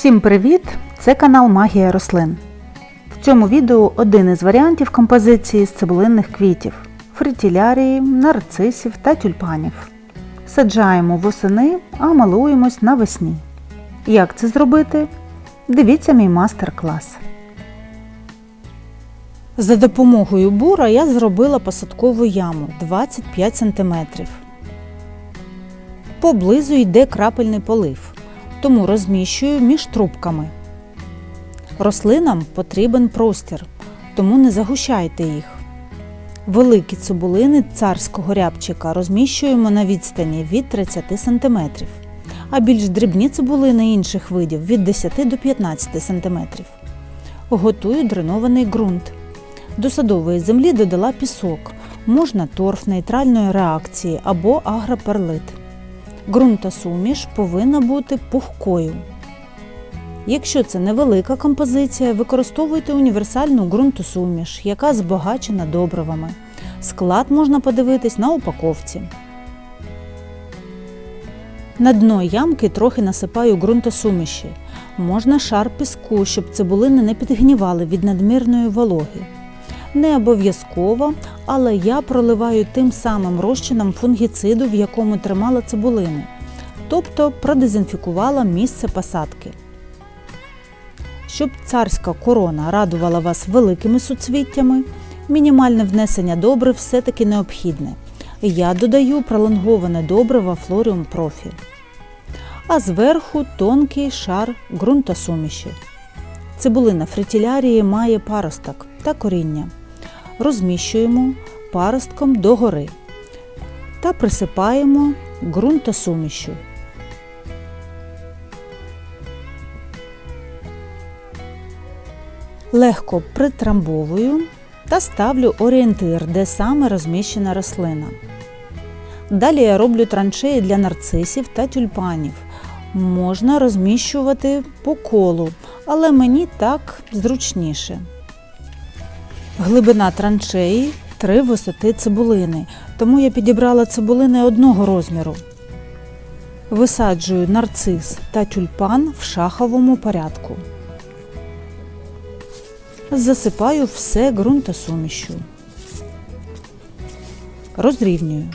Всім привіт! Це канал Магія рослин. В цьому відео один із варіантів композиції з цибулинних квітів фритілярії, нарцисів та тюльпанів. Саджаємо восени, а малуємось навесні. Як це зробити? Дивіться мій мастер-клас. За допомогою бура я зробила посадкову яму 25 см. Поблизу йде крапельний полив, тому розміщую між трубками. Рослинам потрібен простір, тому не загущайте їх. Великі цибулини царського рябчика розміщуємо на відстані від 30 см, а більш дрібні цибулини інших видів від 10 до 15 см. Готую дренований ґрунт. До садової землі додала пісок, можна торф нейтральної реакції або агроперлит. Ґрунтосуміш повинна бути пухкою. Якщо це невелика композиція, використовуйте універсальну ґрунтосуміш, яка збагачена добривами. Склад можна подивитись на упаковці. На дно ямки трохи насипаю ґрунтосуміші. Можна шар піску, щоб цибулини не підгнівали від надмірної вологи. Не обов'язково, але я проливаю тим самим розчином фунгіциду, в якому тримала цибулини, тобто продезінфікувала місце посадки. Щоб царська корона радувала вас великими суцвіттями, мінімальне внесення добрив все-таки необхідне. Я додаю пролонговане добриво Флоріум Профі. А зверху тонкий шар ґрунтосуміші. Цибулина фритілярії має паросток та коріння. Розміщуємо паростком догори та присипаємо ґрунтосумішю. Легко притрамбовую та ставлю орієнтир, де саме розміщена рослина. Далі я роблю траншеї для нарцисів та тюльпанів. Можна розміщувати по колу, але мені так зручніше. Глибина траншеї три висоти цибулини, тому я підібрала цибулини одного розміру. Висаджую нарцис та тюльпан в шаховому порядку. Засипаю все ґрунтосумішю. Розрівнюю.